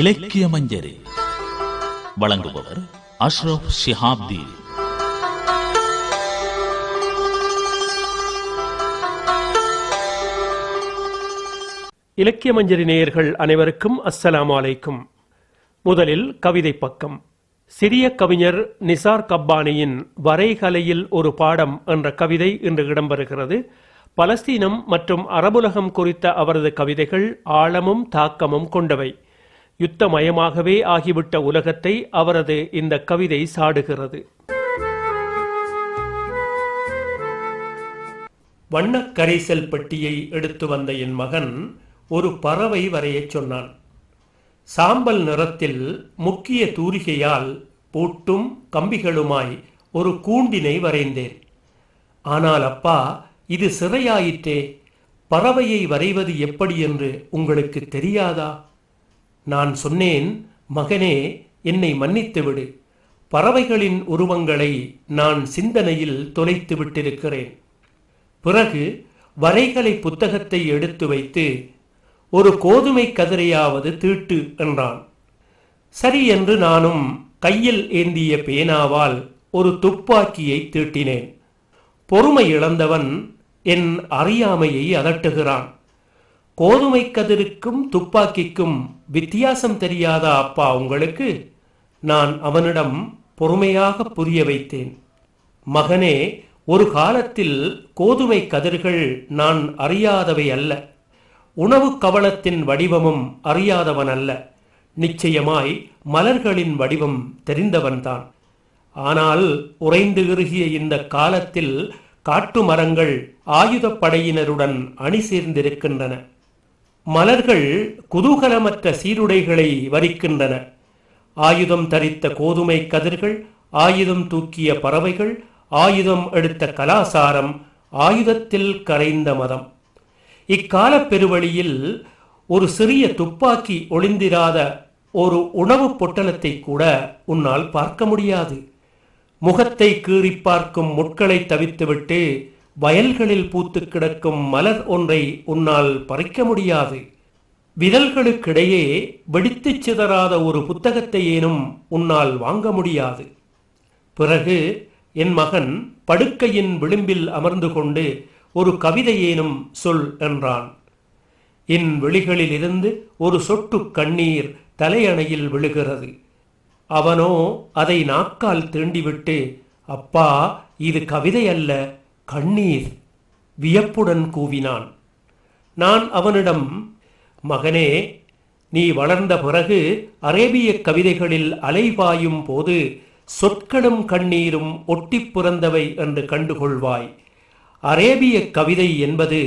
இலக்கிய மஞ்சரி. வழங்குபவர் அஷ்ரப் ஷிஹாப்தி இலக்கிய மஞ்சரி நேயர்கள் அனைவருக்கும் அஸ்ஸலாம் அலைக்கும். முதலில் கவிதை பக்கம். சிறிய கவிஞர் நிசார் கப்பானியின் வரைகலையில் ஒரு பாடம் என்ற கவிதை இன்று இடம்பெறுகிறது. பலஸ்தீனம் மற்றும் அரபுலகம் குறித்த அவரது கவிதைகள் ஆழமும் தாக்கமும் கொண்டவை. யுத்தமயமாகவே ஆகிவிட்ட உலகத்தை அவரது இந்த கவிதை சாடுகிறது. வண்ணக் கரைசல் பெட்டியை எடுத்து வந்த என் மகன் ஒரு பறவை வரையச் சொன்னான். சாம்பல் நிறத்தில் முக்கிய தூரிகையால் பூட்டும் கம்பிகளுமாய் ஒரு கூண்டினை வரைந்தேன். ஆனால் அப்பா இது சிறையாயிற்றே. பறவையை வரைவது எப்படி என்று உங்களுக்கு தெரியாதா? நான் சொன்னேன் மகனே என்னை மன்னித்து விடு. பறவைகளின் உருவங்களை நான் சிந்தனையில் தொலைத்து விட்டிருக்கிறேன். பிறகு வரைகலை புத்தகத்தை எடுத்து வைத்து ஒரு கோதுமை கதிரையாவது தீட்டு என்றான். சரி என்று நானும் கையில் ஏந்திய பேனாவால் ஒரு துப்பாக்கியை தீட்டினேன். பொறுமை இழந்தவன் என் அறியாமையை அதட்டுகிறான். கோதுமை கதிருக்கும் துப்பாக்கிக்கும் வித்தியாசம் தெரியாதா அப்பா உங்களுக்கு. நான் அவனிடம் பொறுமையாக புரிய வைத்தேன். மகனே ஒரு காலத்தில் கோதுமை கதிர்கள் நான் அறியாதவை அல்ல. உணவு கவளத்தின் வடிவமும் அறியாதவன் அல்ல. நிச்சயமாய் மலர்களின் வடிவம் தெரிந்தவன்தான் ஆனால் உறைந்து இறுகிய இந்த காலத்தில் காட்டு மரங்கள் ஆயுதப்படையினருடன் அணி சேர்ந்திருக்கின்றன. மலர்கள் குதூகலமற்ற சீருடைகளை வரிக்கின்றன. ஆயுதம் தரித்த கோதுமை கதிர்கள் ஆயுதம் தூக்கிய பறவைகள் ஆயுதம் எடுத்த கலாசாரம் ஆயுதத்தில் கரைந்த மதம். இக்கால பெருவழியில் ஒரு சிறிய துப்பாக்கி ஒளிந்திராத ஒரு உணவுப் பொட்டலத்தை கூட உன்னால் பார்க்க முடியாது. முகத்தை கீறி பார்க்கும் முட்களை தவித்துவிட்டு வயல்களில் பூத்து கிடக்கும் மலர் ஒன்றை உன்னால் பறிக்க முடியாது. விதல்களுக்கிடையே வெடித்துச் சிதறாத ஒரு புத்தகத்தை ஏனும் உன்னால் வாங்க முடியாது. பிறகு என் மகன் படுக்கையின் விளிம்பில் அமர்ந்து கொண்டு ஒரு கவிதையேனும் சொல் என்றான். என் விழிகளிலிருந்து ஒரு சொட்டு கண்ணீர் தலையணையில் விழுகிறது. அவனோ அதை நாக்கால் தீண்டிவிட்டு அப்பா இது கவிதை அல்ல. கண்ணீர் வியப்புடன் கூவினான். நான் அவனிடம் மகனே நீ வளர்ந்த பிறகு அரேபிய கவிதைகளில் அலைபாயும் போது சொற்களும் கண்ணீரும் ஒட்டிப் பிறந்தவை என்று கண்டுகொள்வாய். அரேபிய கவிதை என்பது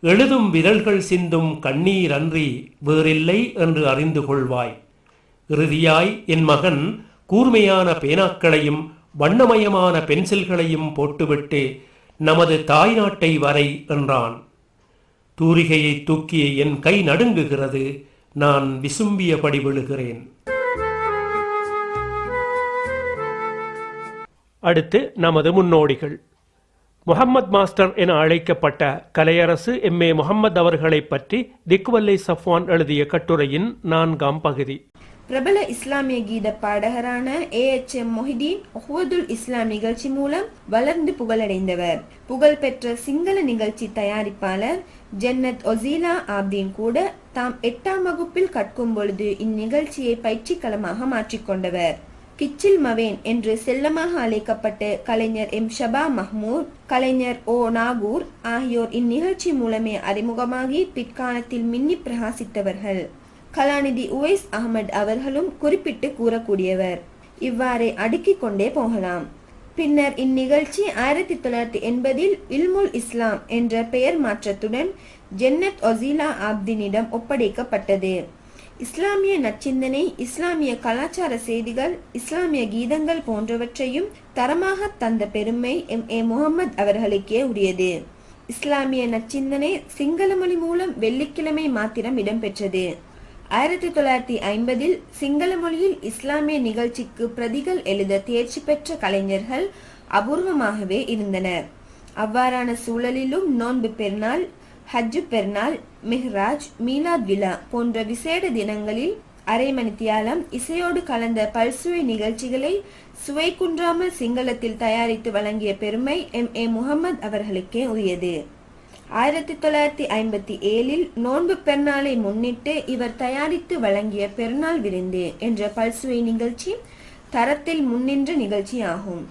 எழுதும் விரல்கள் சிந்தும் கண்ணீர் அன்றி வேறில்லை என்று அறிந்து கொள்வாய். இறுதியாய் என் மகன் கூர்மையான பேனாக்களையும் வண்ணமயமான பென்சில்களையும் போட்டுவிட்டு நமது தாய் நாட்டை வரை என்றான். தூரிகையை தூக்கிய என் கை நடுங்குகிறது நான் விசும்பியபடி விழுகிறேன். அடுத்து நமது முன்னோடிகள். முகம்மது மாஸ்டர் என அழைக்கப்பட்ட கலையரசு எம். ஏ. முகம்மது அவர்களைப் பற்றி திக்வல்லை சஃப்வான் எழுதிய கட்டுரையின் நான்காம் பகுதி. பிரபல இஸ்லாமிய கீத பாடகரான ஏ எச் எம் மொஹிதீன் ஒஹ்வதுல் இஸ்லாம் நிகழ்ச்சி மூலம் வளர்ந்து புகழடைந்தவர். புகழ்பெற்ற சிங்கள நிகழ்ச்சி தயாரிப்பாளர் ஜென்னத் ஒசீலா ஆப்தீன் கூட தாம் எட்டாம் வகுப்பில் கற்கும் பொழுது இந்நிகழ்ச்சியை பயிற்சிக்களமாக மாற்றிக்கொண்டவர் கிச்சில் மவேன் என்று செல்லமாக அழைக்கப்பட்ட கலைஞர் எம் ஷபா மஹ்மூத் கலைஞர் ஓ நாகூர் ஆகியோர் இந்நிகழ்ச்சி மூலமே அறிமுகமாகி பிற்காலத்தில் மின்னி பிரகாசித்தவர்கள். கலாநிதி உவைஸ் அகமது அவர்களும் குறிப்பிட்டு கூறக்கூடியவர். இவ்வாறே அடுக்கிக் கொண்டே போகலாம். பின்னர் இந்நிகழ்ச்சி ஆயிரத்தி தொள்ளாயிரத்தி எண்பதில் இல்முல் இஸ்லாம் என்ற பெயர் மாற்றத்துடன் ஜென்னத் ஒசீலா ஆப்தினிடம் ஒப்படைக்கப்பட்டது. இஸ்லாமிய நச்சிந்தனை இஸ்லாமிய கலாச்சார செய்திகள் இஸ்லாமிய கீதங்கள் போன்றவற்றையும் தரமாக தந்த பெருமை எம் ஏ முகமது அவர்களுக்கே உரியது. இஸ்லாமிய நச்சிந்தனை சிங்கள மொழி மூலம் வெள்ளிக்கிழமை மாத்திரம் இடம்பெற்றது. ஆயிரத்தி தொள்ளாயிரத்தி ஐம்பதில் சிங்கள மொழியில் இஸ்லாமிய நிகழ்ச்சிக்கு பிரதிகள் எழுத தேர்ச்சி பெற்ற கலைஞர்கள் அபூர்வமாகவே இருந்தனர். அவ்வாறான சூழலிலும் நோன்பு பெருநாள் ஹஜ்ஜு பெருநாள் மெஹ்ராஜ் மீலாத் விழா போன்ற விசேட தினங்களில் அரை மணித்தியாலம் இசையோடு கலந்த பல்சுவை நிகழ்ச்சிகளை சுவை குன்றாமல் சிங்களத்தில் தயாரித்து வழங்கிய பெருமை எம் ஏ முகமது அவர்களுக்கே உரியது. ஆயிரத்தி தொள்ளாயிரத்தி ஐம்பத்தி ஏழில் நோன்பு பெருநாளை முன்னிட்டு இவர் தயாரித்து வழங்கிய பெருநாள் விருந்து என்ற பல்சுவை நிகழ்ச்சி தரத்தில் முன்னின்ற நிகழ்ச்சியாகும்.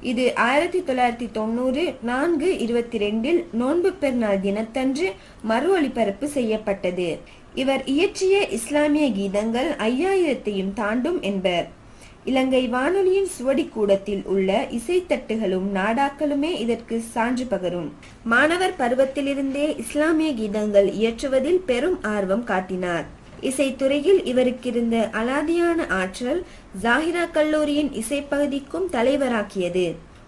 இது ஆயிரத்தி தொள்ளாயிரத்தி தொண்ணூறு நான்கு இருபத்தி ரெண்டில் நோன்பு பெருநாள் தினத்தன்று மறு ஒளிபரப்பு செய்யப்பட்டது. இவர் இயற்றிய இஸ்லாமிய கீதங்கள் ஐயாயிரத்தையும் தாண்டும் என்பர். இலங்கை வானொலியின் சுவடிக்கூடத்தில் உள்ள இசைத்தட்டுகளும் நாடாக்களுமே இதற்கு சான்று பகரும். மாணவர் பருவத்திலிருந்தே இஸ்லாமிய கீதங்கள் இயற்றுவதில் பெரும் ஆர்வம் காட்டினார். இசைத்துறையில் இவருக்கிருந்த அலாதியான ஆற்றல் ஜாகிரா கல்லூரியின் இசைப்பகுதிக்கும் தலைவராக்கியது.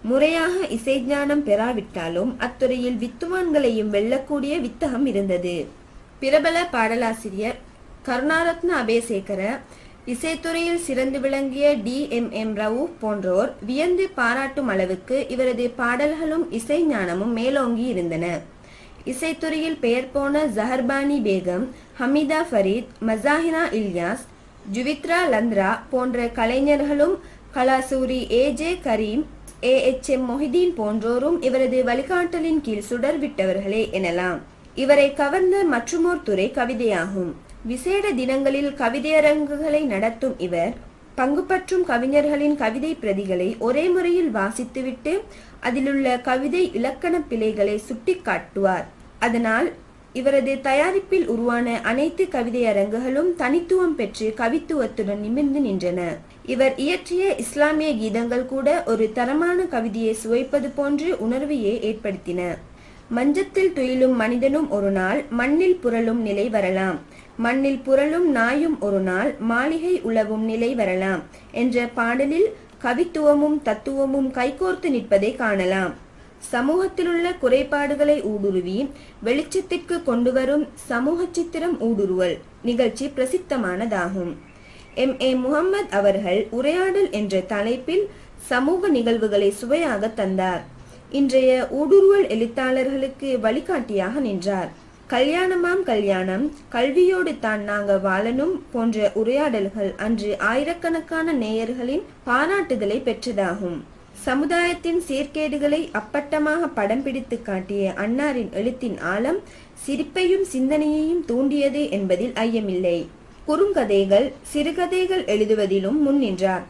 முறையாக இசை ஞானம் பெறாவிட்டாலும் அத்துறையில் வித்துவான்களையும் வெல்லக்கூடிய வித்தகம் இருந்தது. பிரபல பாடலாசிரியர் கருணாரத்ன அபேசேகர இசைத்துறையில் சிறந்து விளங்கிய டி எம் எம் ரவூப் போன்றோர் வியந்து பாராட்டும் அளவுக்கு இவரது பாடல்களும் இசை ஞானமும் மேலோங்கி இருந்தன. இசைத்துறையில் பெயர் போன ஜஹர்பானி பேகம் ஹமிதா ஃபரீத் மசாஹினா இல்யாஸ் ஜுவித்ரா லந்த்ரா போன்ற கலைஞர்களும் Kalasuri A J Kareem A H M Mohideen போன்றோரும் இவரது வழிகாட்டலின் கீழ் சுடர் விட்டவர்களே எனலாம். இவரை கவர்ந்த மற்றுமோர் துறை கவிதையாகும். விசேட தினங்களில் கவிதையரங்குகளை நடத்தும் இவர் பங்குபற்றும் கவிஞர்களின் கவிதை பிரதிகளை ஒரே முறையில் வாசித்துவிட்டு அதிலுள்ள கவிதை இலக்கண பிழைகளை சுட்டிக்காட்டுவார். அதனால் இவரது தயாரிப்பில் உருவான அனைத்து கவிதையரங்குகளும் தனித்துவம் பெற்று கவித்துவத்துடன் நிமிர்ந்து நின்றன. இவர் இயற்றிய இஸ்லாமிய கீதங்கள் கூட ஒரு தரமான கவிதையை சுவைப்பது போன்று உணர்வையே ஏற்படுத்தின. மஞ்சத்தில் துயிலும் மனிதனும் ஒரு நாள் மண்ணில் புரளும் நிலை வரலாம். மண்ணில் புரளும் நாயும் ஒரு நாள் மாளிகை உழவும் நிலை வரலாம் என்ற பாடலில் கவித்துவமும் தத்துவமும் கைகோர்த்து நிற்பதை காணலாம். சமூகத்திலுள்ள குறைபாடுகளை ஊடுருவி வெளிச்சத்திற்கு கொண்டுவரும் சமூக சித்திரம் ஊடுருவல் நிகழ்ச்சி பிரசித்தமானதாகும். எம். ஏ. முகம்மது அவர்கள் உரையாடல் என்ற தலைப்பில் சமூக நிகழ்வுகளை சுவையாக தந்தார். இன்றைய ஊடுருவல் எழுத்தாளர்களுக்கு வழிகாட்டியாக நின்றார். கல்யாணமாம் கல்யாணம் கல்வியோடு தான் நாங்க வாழணும் போன்ற உரையாடல்கள் அன்று ஆயிரக்கணக்கான நேயர்களின் பாராட்டுதலை பெற்றதாகும். சமுதாயத்தின் சீர்கேடுகளை அப்பட்டமாக படம் பிடித்து காட்டிய அன்னாரின் எழுத்தின் ஆழம் சிரிப்பையும் சிந்தனையையும் தூண்டியது என்பதில் ஐயமில்லை. குறுங்கதைகள் சிறுகதைகள் எழுதுவதிலும் முன்னின்றார்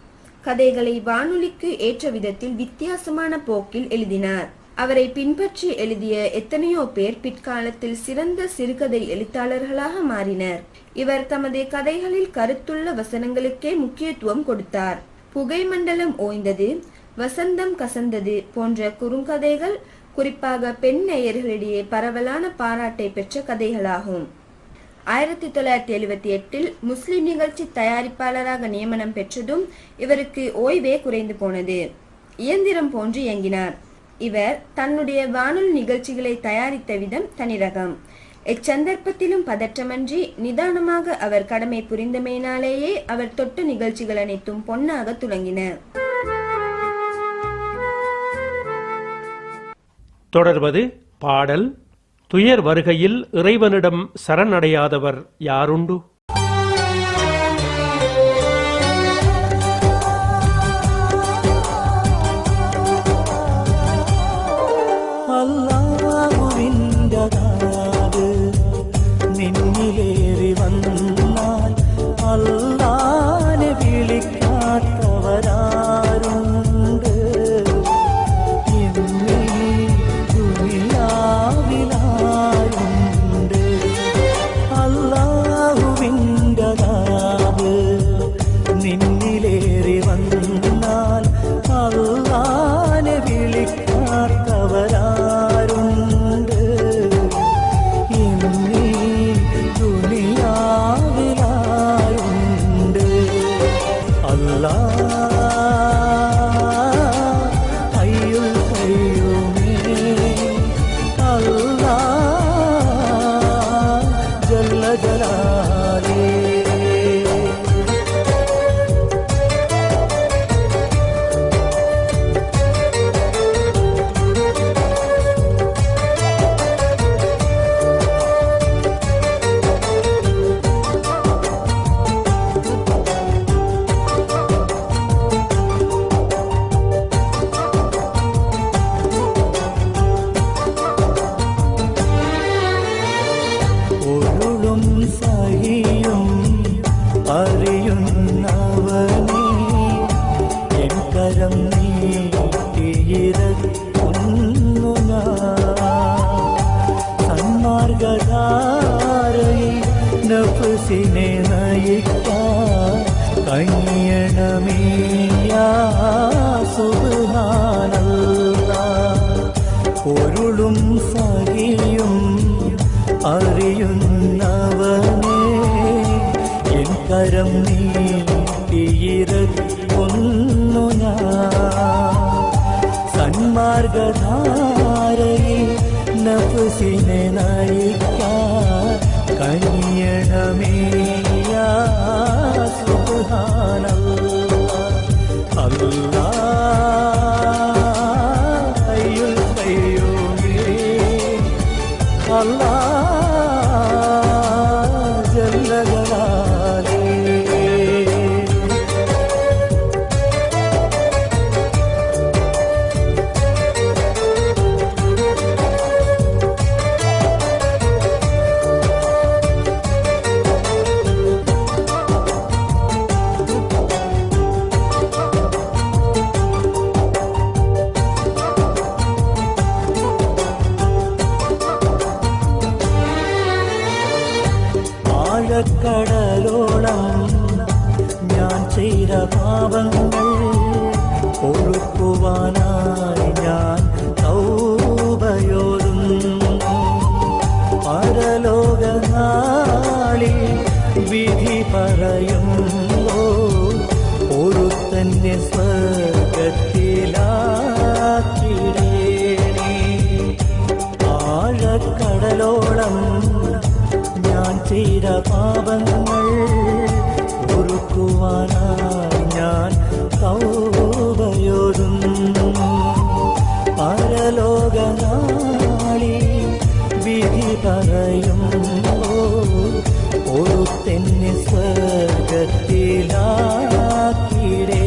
கதைகளை வானொலிக்கு ஏற்ற விதத்தில் வித்தியாசமான போக்கில் எழுதினார். அவரை பின்பற்றி எழுதிய எத்தனையோ பேர் பிற்காலத்தில் சிறந்த சிறுகதை எழுத்தாளர்களாக மாறினர். இவர் தமது கதைகளில் கருத்துள்ள வசனங்களுக்கே முக்கியத்துவம் கொடுத்தார். புகை மண்டலம் ஓய்ந்தது வசந்தம் கசந்தது போன்ற குறுங்கதைகள் குறிப்பாக பெண் நேயர்களிடையே பரவலான பாராட்டை பெற்ற கதைகளாகும். ஆயிரத்தி தொள்ளாயிரத்தி எழுபத்தி எட்டில் முஸ்லிம் நிகழ்ச்சி தயாரிப்பாளராக நியமனம் பெற்றதும் இவருக்கு ஓய்வே குறைந்து போனது. இயந்திரம் போன்று இயங்கினார். இவர் தன்னுடைய வானொலி நிகழ்ச்சிகளை தயாரித்த விதம் தனிரகம். எச்சந்தர்ப்பத்திலும் பதற்றமன்றி நிதானமாக அவர் கடமை புரிந்தமையினாலேயே அவர் தொட்ட நிகழ்ச்சிகள் அனைத்தும் பொன்னாக துலங்கின தொடர்வது பாடல் துயர் வருகையில் இறைவனிடம் சரணடையாதவர் யாருண்டு? നഫ്സിനെ നയിക്കാൻ കയ്യണമേയാ സുബ്ഹാനല്ലാ പൊരുളും സഹിയും അറിയുന്നവനേ. എൻ കരം നീട്ടിയിരക്കുന്നു ഞാൻ. സന്മാർഗധാരയിൽ നഫ്സിനെ നയിക്കാൻ బంధమే సుభానల్లా అల్లా. പാപങ്ങൾ ഒഴുക്കുവാനായി ഞാൻ തൗബയോതുന്നു പരലോകനാളിൽ വിധി പറയുമ്പോ ഒരുത്തന്നെ സ്വർഗത്തിലാക്കിടേണേ. ആഴക്കടലോളം ഞാൻ ചെയ്ത പാപങ്ങൾ ഒരുക്കുവാനായി ഓർത്തെന്നെ സ്വർഗത്തിലാക്കിടേ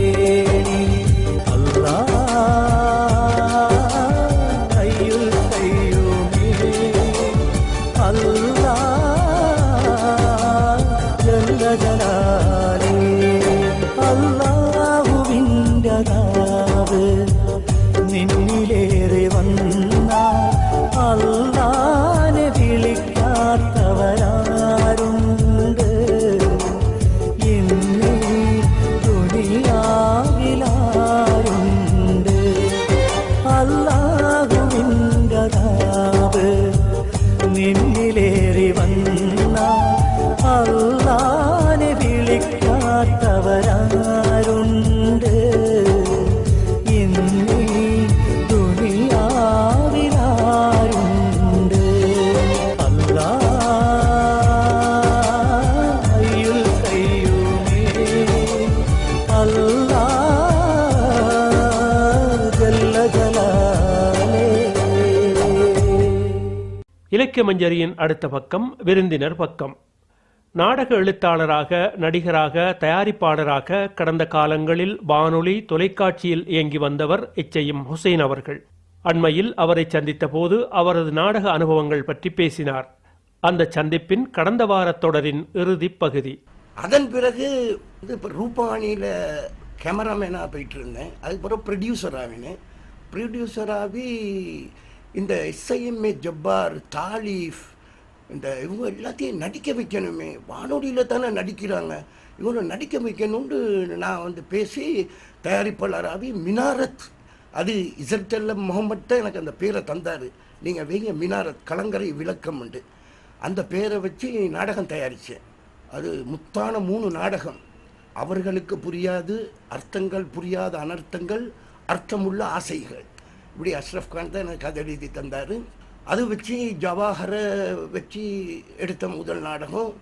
എന്നിലേറി വന്ന അല്ലാനെ വിളിക്കാത്തവരാ இலக்கிய மஞ்சரியின் அடுத்த பக்கம் விருந்தினர் பக்கம். நாடக எழுத்தாளராக நடிகராக தயாரிப்பாளராக கடந்த காலங்களில் வானொலி தொலைக்காட்சியில் இயங்கி வந்தவர் இச்சையும் ஹுசைன் அவர்கள். அண்மையில் அவரை சந்தித்த போது அவரது நாடக அனுபவங்கள் பற்றி பேசினார். அந்த சந்திப்பின் கடந்த வார தொடரின் இறுதி பகுதி. அதன் பிறகு வந்து இப்போ ரூபானியில் கேமராமேனாக போயிட்டு இருந்தேன். அதுக்கப்புறம் ப்ரொடியூசர் ஆகினேன். ப்ரொடியூசர் ஆகி இந்த இசையுமே ஜப்பார் தாலிஃப் இந்த இவங்க எல்லாத்தையும் நடிக்க வைக்கணுமே. வானொலியில் தானே நடிக்கிறாங்க. இவங்களை நடிக்க வைக்கணும்னு நான் வந்து பேசி தயாரிப்பாளராகி மினாரத். அது இசர்டல்ல முகமட் தான் எனக்கு அந்த பேரை தந்தார். நீங்கள் வைங்க மினாரத் கலங்கரை விளக்கம் உண்டு. அந்த பேரை வச்சு நாடகம் தயாரித்தேன் அது முத்தான மூணு நாடகம். அவர்களுக்கு புரியாது அர்த்தங்கள் புரியாத அனர்த்தங்கள் அர்த்தமுள்ள ஆசைகள். இப்படி அஷ்ரஃப் கான் தான் எனக்கு கதை எழுதி தந்தார். அது வச்சு ஜவாஹரை வச்சு எடுத்த முதல் நாடகம்.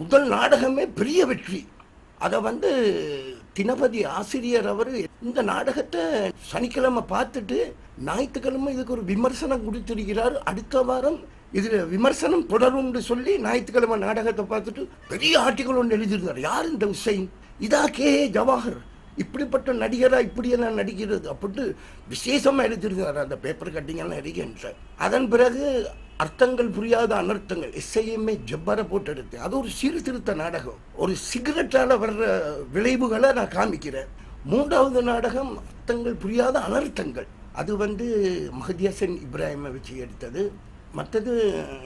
முதல் நாடகமே பெரிய வெற்றி. அதை வந்து தினபதி ஆசிரியர் அவர் இந்த நாடகத்தை சனிக்கிழமை பார்த்துட்டு ஞாயிற்றுக்கிழமை இதுக்கு ஒரு விமர்சனம் கொடுத்திருக்கிறார். அடுத்த வாரம் இதில் விமர்சனம் தொடரும்னு சொல்லி ஞாயிற்றுக்கிழமை நாடகத்தை பார்த்துட்டு பெரிய ஆர்டிக்கல் ஒன்று எழுதியிருந்தார். யார் இந்த உசைன்? இதா கே ஜவாஹர். இப்படிப்பட்ட நடிகரா இப்படியெல்லாம் நடிக்கிறது அப்படின்ட்டு விசேஷமா எழுதியிருந்தார் அந்த பேப்பர் கட்டிங்கெல்லாம் இருக்கின்றார் அதன் பிறகு அர்த்தங்கள் புரியாத அனர்த்தங்கள் எஸ்ஐஎம்ஏ ஜப்பார போட்டு எடுத்தேன் அது ஒரு சீர்திருத்த நாடகம். ஒரு சிகரெட்டால வர்ற விளைவுகளை நான் காமிக்கிறேன். மூன்றாவது நாடகம் அர்த்தங்கள் புரியாத அனர்த்தங்கள். அது வந்து மஹதியாசன் இப்ராஹிமை வச்சு எடுத்தது. மற்றது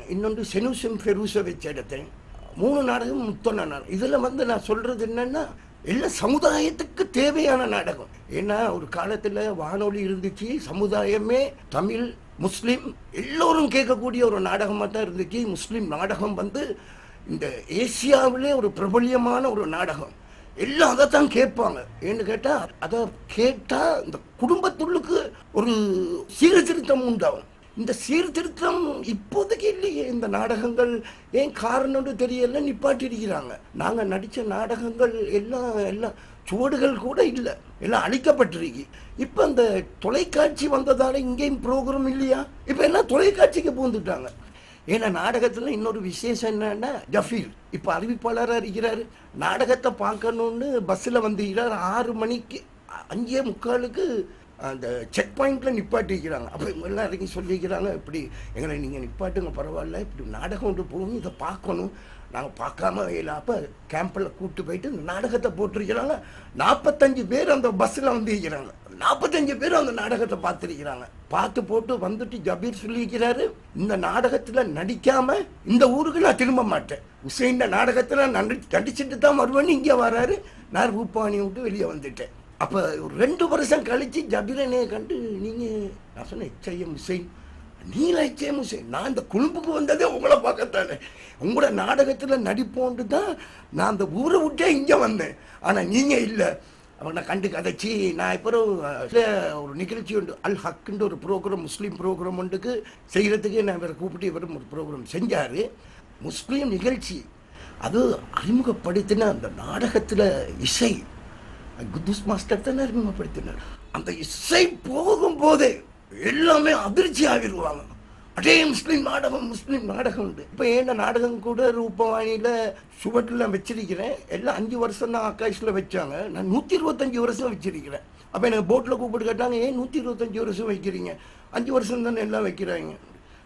இன்னொன்று செனுசம் ஃபெரூஸை வச்சு எடுத்தேன். மூணு நாடகம் முத்தொன்ன நாடகம். இதில் வந்து நான் சொல்கிறது என்னென்னா இல்லை சமுதாயத்துக்கு தேவையான நாடகம். ஏன்னா ஒரு காலத்தில் வானொலி இருந்துச்சு சமுதாயமே தமிழ் முஸ்லீம் எல்லோரும் கேட்கக்கூடிய ஒரு நாடகமாக தான் இருந்துச்சு. முஸ்லீம் நாடகம் வந்து இந்த ஏசியாவிலே ஒரு பிரபல்யமான ஒரு நாடகம். எல்லாம் அதை தான் கேட்பாங்க. ஏன்னு கேட்டால் அதை கேட்டால் இந்த குடும்பத்துள்ளுக்கு ஒரு சீர்திருத்தம் உண்டாகும். இந்த சீர்திருத்தம் இப்போதைக்கு இல்லையே. இந்த நாடகங்கள் ஏன் காரணம்னு தெரியல நிப்பாட்டிருக்கிறாங்க நாங்கள் நடித்த நாடகங்கள் எல்லாம் எல்லாம் சுவடுகள் கூட இல்லை. எல்லாம் அழிக்கப்பட்டிருக்கு. இப்போ அந்த தொலைக்காட்சி வந்ததால் இங்கேயும் ப்ரோக்ராம் இல்லையா? இப்போ எல்லாம் தொலைக்காட்சிக்கு பூந்துட்டாங்க ஏன்னா நாடகத்தில் இன்னொரு விசேஷம் என்னன்னா ஜஃபீர். இப்போ அறிவிப்பாளராக இருக்கிறாரு. நாடகத்தை பார்க்கணுன்னு பஸ்ஸில் வந்துக்கிறார் ஆறு மணிக்கு அஞ்சே முக்காலுக்கு அந்த செக் பாயிண்ட்ல நிப்பாட்டிக்கிறாங்க. அப்போ இவங்க எல்லாம் இறங்கி சொல்லிக்கிறாங்க இப்படி எங்களை நீங்கள் நிப்பாட்டுங்க பரவாயில்ல இப்படி நாடகம் ஒன்று போகணும் இதை பார்க்கணும். நாங்கள் பார்க்காம இல்லை அப்போ கேம்பில் கூப்பிட்டு போயிட்டு இந்த நாடகத்தை போட்டிருக்கிறாங்க. நாற்பத்தஞ்சு பேர் அந்த பஸ்ஸில் வந்துருக்கிறாங்க. நாற்பத்தஞ்சு பேர் அந்த நாடகத்தை பார்த்துருக்கிறாங்க. பார்த்து போட்டு வந்துட்டு ஜபீர் சொல்லியிருக்கிறாரு இந்த நாடகத்தில் நடிக்காமல் இந்த ஊருக்கு நான் திரும்ப மாட்டேன். உசைன் நாடகத்தில் நடி நடிச்சுட்டு தான் வருவேன்னு இங்கே வராரு. நான் ரூபானி விட்டு வெளியே வந்துட்டேன். அப்போ ஒரு ரெண்டு வருஷம் கழிச்சு ஜபிரனே கண்டு நீங்கள் நான் சொன்னேன் எச்ஐஎம் உசைன் நீல எச்ஐஎம் உசைன் நான் இந்த குழும்புக்கு வந்ததே உங்களை பார்க்கத்தானே. உங்களோட நாடகத்தில் நடிப்போன்ட்டு தான் நான் அந்த ஊரை விட்டே இங்கே வந்தேன். ஆனால் நீங்கள் இல்லை. அவனை கண்டு கதைச்சி நான் இப்போ ஒரு நிகழ்ச்சி உண்டு. அல் ஹக்குன்ற ஒரு ப்ரோக்ராம் முஸ்லீம் ப்ரோக்ராம் ஒன்றுக்கு செய்கிறதுக்கு நான் இவரை கூப்பிட்டு இவரும் ஒரு ப்ரோக்ராம் செஞ்சார். முஸ்லீம் நிகழ்ச்சி. அது அறிமுகப்படுத்தின அந்த நாடகத்தில் இசை. குத்துஸ் மாஸ்டர் தான் அறிமுகப்படுத்தினார் அந்த இசை போகும்போதே எல்லாமே அதிர்ச்சி ஆகிடுவாங்க. அடே முஸ்லீம் நாடகம் முஸ்லீம் நாடகம் உண்டு. இப்போ ஏன்ன நாடகம் கூட ரூபவாணியில் சுவட்டில் வச்சிருக்கிறேன். எல்லாம் அஞ்சு வருஷம் தான் ஆகாஷில் வச்சாங்க. நான் நூற்றி இருபத்தஞ்சி வருஷம் வச்சிருக்கிறேன். அப்போ எனக்கு போட்டில் கூப்பிட்டு கேட்டாங்க ஏன் நூற்றி இருபத்தஞ்சி வருஷம் வைக்கிறீங்க? அஞ்சு வருஷம் தானே எல்லாம் வைக்கிறாங்க?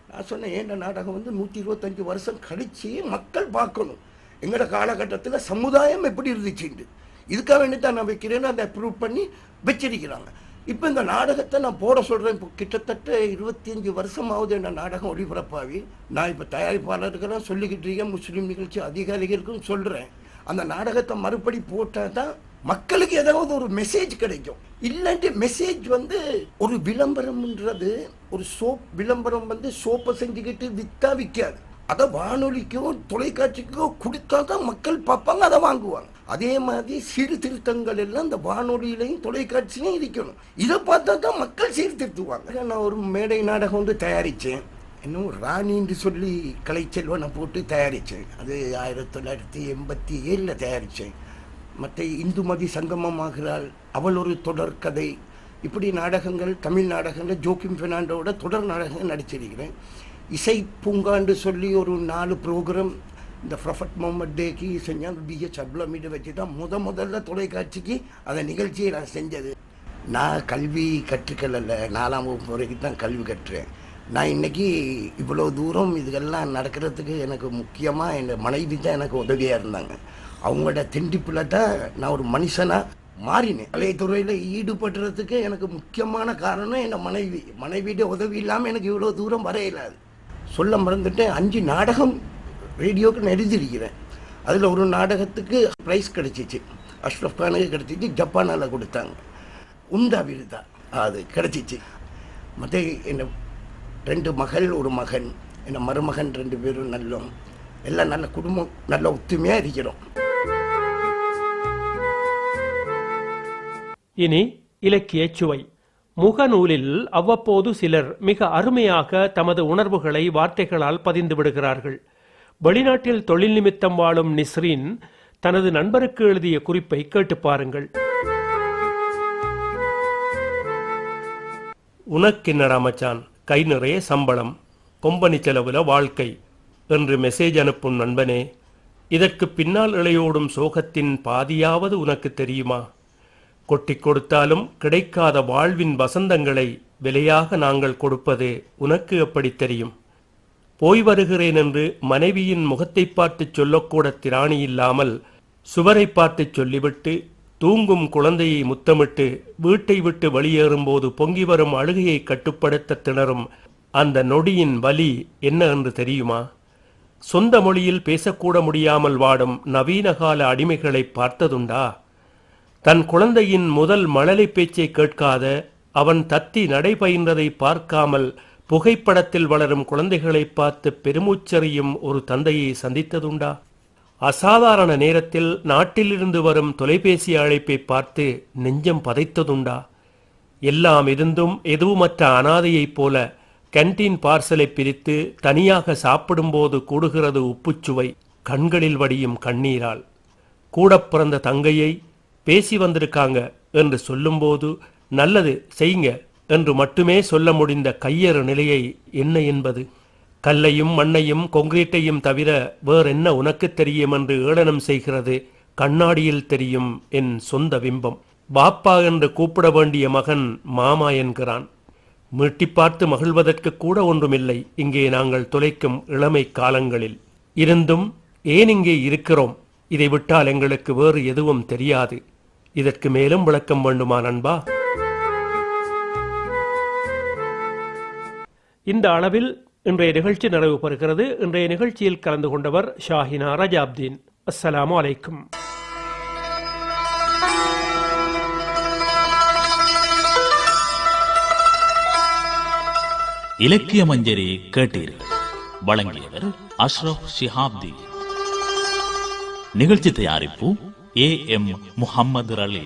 நான் சொன்னேன் ஏன்ன நாடகம் வந்து நூற்றி இருபத்தஞ்சி வருஷம் கழித்து மக்கள் பார்க்கணும். எங்களோட காலகட்டத்தில் சமுதாயம் எப்படி இருந்துச்சுண்டு? இதுக்காக வேண்டி தான் நான் வைக்கிறேன்னு அதை அப்ரூவ் பண்ணி வச்சிருக்கிறாங்க. இப்போ இந்த நாடகத்தை நான் போட சொல்கிறேன் இப்போ கிட்டத்தட்ட இருபத்தி அஞ்சு வருஷமாவது என்ன நாடகம் ஒளிபரப்பாகி நான் இப்போ தயாரிப்பாளருக்கெல்லாம் சொல்லிக்கிட்டு இருக்கேன் முஸ்லீம் நிகழ்ச்சி அதிகாரிகளுக்கும் சொல்கிறேன் அந்த நாடகத்தை மறுபடி போட்டால் தான் மக்களுக்கு ஏதாவது ஒரு மெசேஜ் கிடைக்கும். இல்லாட்டி மெசேஜ் வந்து ஒரு விளம்பரம்ன்றது ஒரு சோப் விளம்பரம் வந்து சோப்பை செஞ்சுக்கிட்டு விற்றா விற்காது அதை வானொலிக்கோ தொலைக்காட்சிக்கோ கொடுத்தா தான் மக்கள் பார்ப்பாங்க அதை வாங்குவாங்க. அதே மாதிரி சீர்திருத்தங்கள் எல்லாம் இந்த வானொலியிலையும் தொலைக்காட்சியிலையும் இருக்கணும். இதை பார்த்தா தான் மக்கள் சீர்திருத்துவாங்க நான் ஒரு மேடை நாடகம் வந்து தயாரித்தேன். இன்னும் ராணின்னு சொல்லி கலைச்செல்வனை போட்டு தயாரித்தேன். அது ஆயிரத்தி தொள்ளாயிரத்தி எண்பத்தி ஏழில் தயாரித்தேன். மற்ற இந்துமதி சங்கமமாகிறாள் அவள் ஒரு தொடர் கதை. இப்படி நாடகங்கள் தமிழ் நாடகங்கள் ஜோக்கிம் பெர்னாண்டோட தொடர் நாடகங்கள் நடிச்சிருக்கிறேன். இசை பூங்காண்டு சொல்லி ஒரு நாலு ப்ரோக்ராம் இந்த ப்ரொஃபட் முகமது டேக்கு செஞ்சால் பிஹெச் அப்லமீடு வச்சு தான் முத முதல்ல தொலைக்காட்சிக்கு அந்த நிகழ்ச்சியை நான் செஞ்சது. நான் கல்வி கற்றுக்கல நாலாம் வகுப்பு வரைக்கும் தான் கல்வி கற்றுறேன் நான் இன்னைக்கு இவ்வளோ தூரம் இதுக்கெல்லாம் நடக்கிறதுக்கு எனக்கு முக்கியமாக என் மனைவி தான் எனக்கு உதவியாக இருந்தாங்க. அவங்களோட திண்டிப்பில் தான் நான் ஒரு மனுஷனாக மாறினேன். கலைத்துறையில் ஈடுபடுறதுக்கு எனக்கு முக்கியமான காரணம் என் மனைவி. மனைவியோட உதவி இல்லாமல் எனக்கு இவ்வளோ தூரம் வரையிலாது சொல்ல மறந்துட்டேன். அஞ்சு நாடகம் ரேடியோக்கு நான் எழுதியிருக்கிறேன். அதில் ஒரு நாடகத்துக்கு ப்ரைஸ் கிடச்சிச்சு. அஷ்ரஃப் கானுக்கு கிடச்சிச்சு ஜப்பானால் கொடுத்தாங்க. உண்டா விருதா? அது கிடச்சிச்சு. மற்ற என்ன ரெண்டு மகள் ஒரு மகன். என்ன மருமகன் ரெண்டு பேரும் நல்லோம். எல்லாம் நல்ல குடும்பம் நல்ல ஒத்துமையாக இருக்கிறோம். இனி இலக்கிய சுவை. முகநூலில் அவ்வப்போது சிலர் மிக அருமையாக தமது உணர்வுகளை வார்த்தைகளால் பதிந்து விடுகிறார்கள். வெளிநாட்டில் தொழில் நிமித்தம் வாழும் நிஸ்ரீன் தனது நண்பருக்கு எழுதிய குறிப்பை கேட்டு பாருங்கள். உனக்கென்னடா மச்சான் கை நிறைய சம்பளம். கொம்பனி செலவுல வாழ்க்கை என்று மெசேஜ் அனுப்பும் நண்பனே இதற்கு பின்னால் இளையோடும் சோகத்தின் பாதியாவது உனக்கு தெரியுமா? கொட்டிக் கொடுத்தாலும் கிடைக்காத வாழ்வின் வசந்தங்களை விலையாக நாங்கள் கொடுப்பது உனக்கு எப்படி தெரியும்? போய் வருகிறேன் என்று மனைவியின் முகத்தை பார்த்துச் சொல்லக்கூட திராணி இல்லாமல் சுவரை பார்த்துச் சொல்லிவிட்டு தூங்கும் குழந்தையை முத்தமிட்டு வீட்டை விட்டு வெளியேறும்போது பொங்கி வரும் அழுகையை கட்டுப்படுத்த திணறும் அந்த நொடியின் வலி என்ன என்று தெரியுமா? சொந்த மொழியில் பேசக்கூட முடியாமல் வாடும் நவீனகால அடிமைகளை பார்த்ததுண்டா? தன் குழந்தையின் முதல் மழலை பேச்சை கேட்காத அவன் தத்தி நடைபயின்றதை பார்க்காமல் புகைப்படத்தில் வளரும் குழந்தைகளை பார்த்து பெருமூச்சறியும் ஒரு தந்தையை சந்தித்ததுண்டா? அசாதாரண நேரத்தில் நாட்டிலிருந்து வரும் தொலைபேசி அழைப்பை பார்த்து நெஞ்சம் பதைத்ததுண்டா? எல்லாம் இருந்தும் எதுவுமற்ற அனாதையைப் போல கேன்டீன் பார்சலை பிரித்து தனியாக சாப்பிடும்போது கூடுகிறது உப்புச்சுவை கண்களில் வடியும் கண்ணீரால். கூட பிறந்த தங்கையை பேசி வந்திருக்காங்க என்று சொல்லும்போது நல்லது செய்யுங்க என்று மட்டுமே சொல்ல முடிந்த கையறு நிலையை என்ன என்பது? கல்லையும் மண்ணையும் கொங்கிரீட்டையும் தவிர வேறென்ன உனக்கு தெரியும் என்று ஏளனம் செய்கிறது? கண்ணாடியில் தெரியும் என் சொந்த பிம்பம். பாப்பா என்று கூப்பிட வேண்டிய மகன் மாமா என்கிறான். மீட்டி பார்த்து மகிழ்வதற்கு கூட ஒன்றுமில்லை. இங்கே நாங்கள் தொலைக்கும் இளமை காலங்களில். இருந்தும் ஏன் இங்கே இருக்கிறோம்? இதை விட்டால் எங்களுக்கு வேறு எதுவும் தெரியாது. இதற்கு மேலும் விளக்கம் வேண்டுமா நண்பா? இந்த அளவில் இன்றைய நிகழ்ச்சி நிறைவு பெறுகிறது. இன்றைய நிகழ்ச்சியில் கலந்து கொண்டவர் ஷாஹினா ரஜாப்தீன். அஸ்ஸலாமு அலைக்கும். இலக்கிய மஞ்சரி கேட்டீர்கள். வழங்கியவர் அஷ்ரப் ஷிஹாப்தி நிகழ்ச்சி தயாரிப்பு ஏ எம் முஹம்மது அலி